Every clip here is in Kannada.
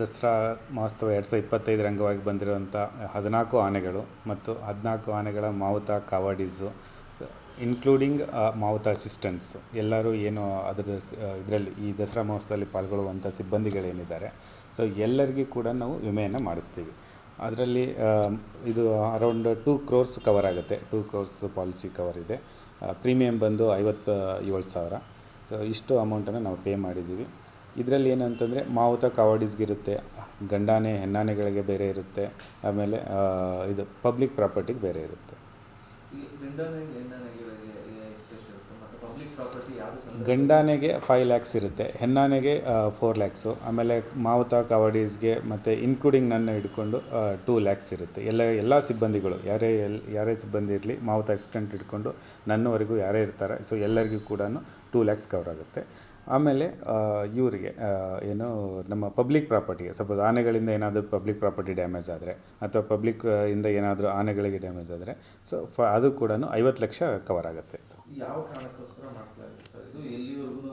ದಸರಾ ಮಹೋತ್ಸವ ಎರಡು ಸಾವಿರದ ಇಪ್ಪತ್ತೈದರ ಅಂಗವಾಗಿ ಬಂದಿರುವಂಥ ಹದಿನಾಲ್ಕು ಆನೆಗಳು ಮತ್ತು ಹದಿನಾಲ್ಕು ಆನೆಗಳ ಮಾವುತ ಕಾವಾಡೀಸು ಇನ್ಕ್ಲೂಡಿಂಗ್ ಮಾವುತ ಅಸಿಸ್ಟೆಂಟ್ಸ್ ಎಲ್ಲರೂ ಏನು ಅದರ ಇದರಲ್ಲಿ ಈ ದಸರಾ ಮಹೋತ್ಸವದಲ್ಲಿ ಪಾಲ್ಗೊಳ್ಳುವಂಥ ಸಿಬ್ಬಂದಿಗಳೇನಿದ್ದಾರೆ. ಸೊ ಎಲ್ಲರಿಗೂ ಕೂಡ ನಾವು ವಿಮೆಯನ್ನು ಮಾಡಿಸ್ತೀವಿ. ಅದರಲ್ಲಿ ಇದು ಅರೌಂಡ್ ಟೂ ಕ್ರೋರ್ಸ್ ಕವರ್ ಆಗುತ್ತೆ. ಟೂ ಕ್ರೋರ್ಸ್ ಪಾಲಿಸಿ ಕವರ್ ಇದೆ. ಪ್ರೀಮಿಯಮ್ ಬಂದು ಐವತ್ತು ಏಳು ಸಾವಿರ. ಸೊ ಇಷ್ಟು ಅಮೌಂಟನ್ನು ನಾವು ಪೇ ಮಾಡಿದ್ದೀವಿ. ಇದರಲ್ಲಿ ಏನಂತಂದರೆ ಮಾವುತ ಕಾವಾಡೀಸ್ಗಿರುತ್ತೆ ಗಂಡಾನೆ ಹೆಣ್ಣಾನೆಗಳಿಗೆ ಬೇರೆ ಇರುತ್ತೆ ಆಮೇಲೆ ಇದು ಪಬ್ಲಿಕ್ ಪ್ರಾಪರ್ಟಿಗೆ ಬೇರೆ ಇರುತ್ತೆ. ಗಂಡಾನೆಗೆ ಫೈವ್ ಲ್ಯಾಕ್ಸ್ ಇರುತ್ತೆ ಹೆಣ್ಣಾನೆಗೆ ಫೋರ್ ಲ್ಯಾಕ್ಸು ಆಮೇಲೆ ಮಾವುತ ಕವಾಡೀಸ್ಗೆ ಮತ್ತು ಇನ್ಕ್ಲೂಡಿಂಗ್ ನನ್ನ ಹಿಡ್ಕೊಂಡು ಟೂ ಲ್ಯಾಕ್ಸ್ ಇರುತ್ತೆ. ಎಲ್ಲ ಎಲ್ಲ ಸಿಬ್ಬಂದಿಗಳು ಯಾರೇ ಎಲ್ ಯಾರೇ ಸಿಬ್ಬಂದಿ ಇರಲಿ ಮಾವುತ ಅಸಿಸ್ಟೆಂಟ್ ಹಿಡ್ಕೊಂಡು ನನ್ನವರೆಗೂ ಯಾರೇ ಇರ್ತಾರೆ ಸೊ ಎಲ್ಲರಿಗೂ ಕೂಡ ಟೂ ಲ್ಯಾಕ್ಸ್ ಕವರ್ ಆಗುತ್ತೆ. ಆಮೇಲೆ ಇವರಿಗೆ ಏನು, ನಮ್ಮ ಪಬ್ಲಿಕ್ ಪ್ರಾಪರ್ಟಿಗೆ ಸಪೋಸ್ ಆನೆಗಳಿಂದ ಏನಾದರೂ ಪಬ್ಲಿಕ್ ಪ್ರಾಪರ್ಟಿ ಡ್ಯಾಮೇಜ್ ಆದರೆ, ಅಥವಾ ಪಬ್ಲಿಕ್ ಇಂದ ಏನಾದರೂ ಆನೆಗಳಿಗೆ ಡ್ಯಾಮೇಜ್ ಆದರೆ ಸೊ ಫ, ಅದು ಕೂಡ ಐವತ್ತು ಲಕ್ಷ ಕವರ್ ಆಗುತ್ತೆ. ಯಾವ ಕಾರಣಕ್ಕೋಸ್ಕರ ಮಾಡ್ಸಲಾಗಿದೆ ಸರ್? ಇದು ಎಲ್ಲಿವರೆಗೂ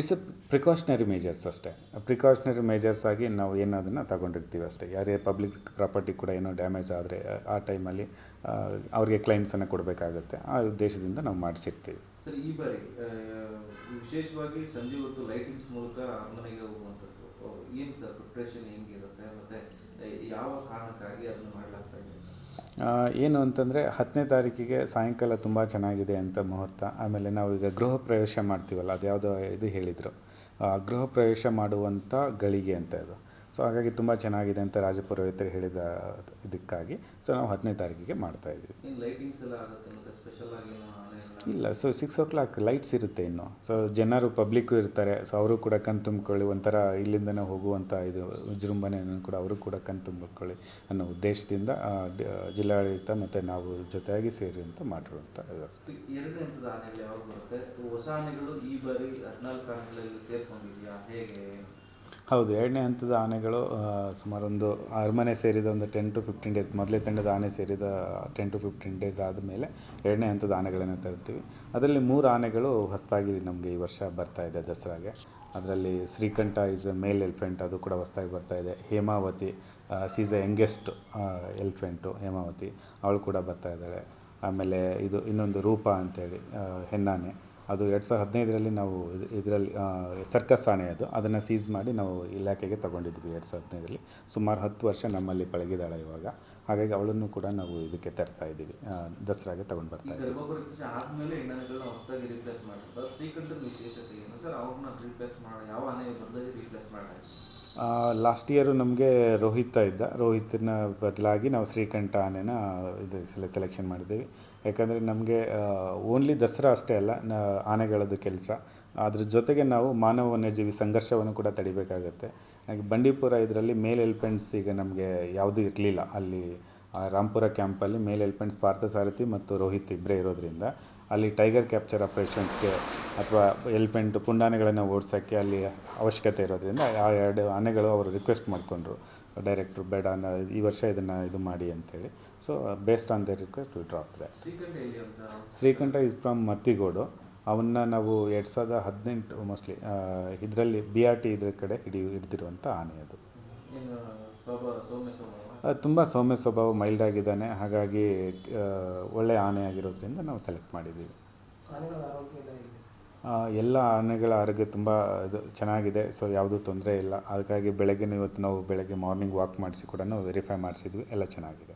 ಇಟ್ಸ್ ಎ ಪ್ರಿಕಾಷನರಿ ಮೇಜರ್ಸ್ ಅಷ್ಟೇ. ಪ್ರಿಕಾಷನರಿ ಮೇಜರ್ಸ್ ಆಗಿ ನಾವು ಏನದನ್ನು ತಗೊಂಡಿರ್ತೀವಿ ಅಷ್ಟೇ. ಯಾರೇ ಪಬ್ಲಿಕ್ ಪ್ರಾಪರ್ಟಿ ಕೂಡ ಏನೋ ಡ್ಯಾಮೇಜ್ ಆದರೆ ಆ ಟೈಮಲ್ಲಿ ಅವ್ರಿಗೆ ಕ್ಲೈಮ್ಸನ್ನು ಕೊಡಬೇಕಾಗುತ್ತೆ. ಆ ಉದ್ದೇಶದಿಂದ ನಾವು ಮಾಡಿಸಿರ್ತೀವಿ. ಸರ್ ಈ ಬಾರಿ ವಿಶೇಷವಾಗಿ ಸಂಜೆ ಹೊತ್ತು ಲೈಟಿಂಗ್ಸ್ ಮೂಲಕ ಅರಮನೆಗೆ ಹೋಗುವಂಥದ್ದು ಏನು ಸರ್ ಪ್ರಿಪ್ರೇಷನ್ ಹೆಂಗಿರುತ್ತೆ ಮತ್ತು ಯಾವ ಕಾರಣಕ್ಕಾಗಿ ಅದನ್ನು ಮಾಡಲಾಗ್ತಾ ಇದೆ? ಏನು ಅಂತಂದರೆ ಹತ್ತನೇ ತಾರೀಕಿಗೆ ಸಾಯಂಕಾಲ ತುಂಬ ಚೆನ್ನಾಗಿದೆ ಅಂತ ಮುಹೂರ್ತ. ಆಮೇಲೆ ನಾವು ಈಗ ಗೃಹ ಪ್ರವೇಶ ಮಾಡ್ತೀವಲ್ಲ ಅದು ಯಾವುದೋ ಇದು ಹೇಳಿದರು. ಗೃಹ ಪ್ರವೇಶ ಮಾಡುವಂಥ ಗಳಿಗೆ ಅಂತ ಇದು ಸೊ ಹಾಗಾಗಿ ತುಂಬ ಚೆನ್ನಾಗಿದೆ ಅಂತ ರಾಜಪುರೋಹಿತರು ಹೇಳಿದ ಇದಕ್ಕಾಗಿ. ಸೊ ನಾವು ಹತ್ತನೇ ತಾರೀಕಿಗೆ ಮಾಡ್ತಾ ಇದ್ದೀವಿ. ಇಲ್ಲ so six o'clock lights ಇರುತ್ತೆ ಇನ್ನು. ಸೊ ಜನರು ಪಬ್ಲಿಕ್ಕು ಇರ್ತಾರೆ. ಸೊ ಅವರು ಕೂಡ ಕಣ್ ತುಂಬಿಕೊಳ್ಳಿ. ಒಂಥರ ಇಲ್ಲಿಂದನೇ ಹೋಗುವಂಥ ಇದು ವಿಜೃಂಭಣೆಯನ್ನು ಕೂಡ ಅವರು ಕೂಡ ಕಣ್ ತುಂಬಿಕೊಳ್ಳಿ ಅನ್ನೋ ಉದ್ದೇಶದಿಂದ ಜಿಲ್ಲಾಡಳಿತ ಮತ್ತು ನಾವು ಜೊತೆಯಾಗಿ ಸೇರಿ ಅಂತ ಮಾಡಿರುವಂಥ ಹೊಸ ಆನೆಗಳು ಈ ಬಾರಿ ಹದಿನಾಲ್ಕು ಆನೆಗಳಲ್ಲಿ ಸೇರ್ಕೊಂಡಿದೆಯಾ? ಹೇಗೆ? ಹೌದು, ಎರಡನೇ ಹಂತದ ಆನೆಗಳು ಸುಮಾರೊಂದು ಅರಮನೆ ಸೇರಿದ ಒಂದು ಟೆನ್ ಟು ಫಿಫ್ಟೀನ್ ಡೇಸ್ ಮೊದಲೇ ತಂಡದ ಆನೆ ಸೇರಿದ ಟೆನ್ ಟು ಫಿಫ್ಟೀನ್ ಡೇಸ್ ಆದಮೇಲೆ ಎರಡನೇ ಹಂತದ ಆನೆಗಳನ್ನು ತರ್ತೀವಿ ಅದರಲ್ಲಿ ಮೂರು ಆನೆಗಳು ಹೊಸದಾಗಿ ನಮಗೆ ಈ ವರ್ಷ ಬರ್ತಾ ಇದೆ ದಸರಾಗೆ. ಅದರಲ್ಲಿ Srikantha is a male elephant ಅದು ಕೂಡ ಹೊಸದಾಗಿ ಬರ್ತಾ ಇದೆ. Hemavathi she's a youngest elephant Hemavathi, ಅವಳು ಕೂಡ ಬರ್ತಾ ಇದ್ದಾಳೆ. ಆಮೇಲೆ ಇದು ಇನ್ನೊಂದು ರೂಪ ಅಂತೇಳಿ ಹೆನ್ನಾನೆ ಅದು ಎರಡು ಸಾವಿರದ ಹದಿನೈದರಲ್ಲಿ ನಾವು ಇದರಲ್ಲಿ ಸರ್ಕಸ್ ಆನೆ ಅದು. ಅದನ್ನು ಸೀಸ್ ಮಾಡಿ ನಾವು ಇಲಾಖೆಗೆ ತಗೊಂಡಿದ್ವಿ ಎರಡು ಸಾವಿರದ ಹದಿನೈದರಲ್ಲಿ. ಸುಮಾರು ಹತ್ತು ವರ್ಷ ನಮ್ಮಲ್ಲಿ ಪಳಗಿದಾಳೆ ಇವಾಗ. ಹಾಗಾಗಿ ಅವಳನ್ನು ಕೂಡ ನಾವು ಇದಕ್ಕೆ ತರ್ತಾ ಇದ್ದೀವಿ. ದಸರಾಗೆ ತಗೊಂಡು ಬರ್ತಾ ಇದ್ದೀವಿ. ಲಾಸ್ಟ್ ಇಯರು ನಮಗೆ ರೋಹಿತ ಇದ್ದ. ರೋಹಿತನ ಬದಲಾಗಿ ನಾವು ಶ್ರೀಕಂಠ ಆನೆನ ಇದು ಸೆಲೆ ಸೆಲೆಕ್ಷನ್ ಮಾಡಿದ್ದೀವಿ. ಯಾಕಂದರೆ ನಮಗೆ ಓನ್ಲಿ ದಸರಾ ಅಷ್ಟೇ ಅಲ್ಲ, ನ, ಆನೆಗಳದ್ದು ಕೆಲಸ. ಅದ್ರ ಜೊತೆಗೆ ನಾವು ಮಾನವ ವನ್ಯಜೀವಿ ಸಂಘರ್ಷವನ್ನು ಕೂಡ ತಡಿಬೇಕಾಗತ್ತೆ. ಹಾಗೆ ಬಂಡೀಪುರ ಇದರಲ್ಲಿ ಮೇಲ್ ಎಲಿಫೆಂಟ್ಸ್ ಈಗ ನಮಗೆ ಯಾವುದೂ ಇರಲಿಲ್ಲ. ಅಲ್ಲಿ ರಾಂಪುರ ಕ್ಯಾಂಪಲ್ಲಿ ಮೇಲ್ ಎಲಿಫೆಂಟ್ಸ್ ಪಾರ್ಥಸಾರಥಿ ಮತ್ತು ರೋಹಿತ್ ಇಬ್ಬರೇ ಇರೋದ್ರಿಂದ. ಅಲ್ಲಿ ಟೈಗರ್ ಕ್ಯಾಪ್ಚರ್ ಆಪ್ರೇಷನ್ಸ್ಗೆ ಅಥವಾ ಎಲಿಫೆಂಟ್ ಪುಂಡಾನೆಗಳನ್ನು ಓಡಿಸೋಕ್ಕೆ ಅಲ್ಲಿ ಅವಶ್ಯಕತೆ ಇರೋದ್ರಿಂದ ಆ ಎರಡು ಆನೆಗಳು ಅವರು ರಿಕ್ವೆಸ್ಟ್ ಮಾಡಿಕೊಂಡ್ರು. ಡೈರೆಕ್ಟ್ರು ಬೇಡ ಅನ್ನ ಈ ವರ್ಷ ಇದನ್ನು ಇದು ಮಾಡಿ ಅಂತೇಳಿ. So based on the request we drop the Srikantha is from Mattigodu. ಅವನ್ನ ನಾವು ಎರಡು ಸಾವಿರದ ಹದಿನೆಂಟು ಮೋಸ್ಟ್ಲಿ ಇದರಲ್ಲಿ ಬಿ ಆರ್ ಟಿ ಇದ್ರ ಕಡೆ ಹಿಡಿ ಹಿಡ್ದಿರುವಂಥ ಆನೆ ಅದು. ತುಂಬ ಸೌಮ್ಯ ಸ್ವಭಾವ ಮೈಲ್ಡ್ ಆಗಿದ್ದಾನೆ. ಹಾಗಾಗಿ ಒಳ್ಳೆಯ ಆನೆ ಆಗಿರೋದ್ರಿಂದ ನಾವು ಸೆಲೆಕ್ಟ್ ಮಾಡಿದ್ದೀವಿ. ಎಲ್ಲ ಆನೆಗಳ ಆರೋಗ್ಯ ತುಂಬ ಇದು ಚೆನ್ನಾಗಿದೆ. ಸೊ ಯಾವುದೂ ತೊಂದರೆ ಇಲ್ಲ. ಅದಕ್ಕಾಗಿ ಬೆಳಗ್ಗೆ ಇವತ್ತು ನಾವು ಬೆಳಗ್ಗೆ ಮಾರ್ನಿಂಗ್ ವಾಕ್ ಮಾಡಿಸಿ ಕೂಡ ವೆರಿಫೈ ಮಾಡಿಸಿದ್ವಿ. ಎಲ್ಲ ಚೆನ್ನಾಗಿದೆ.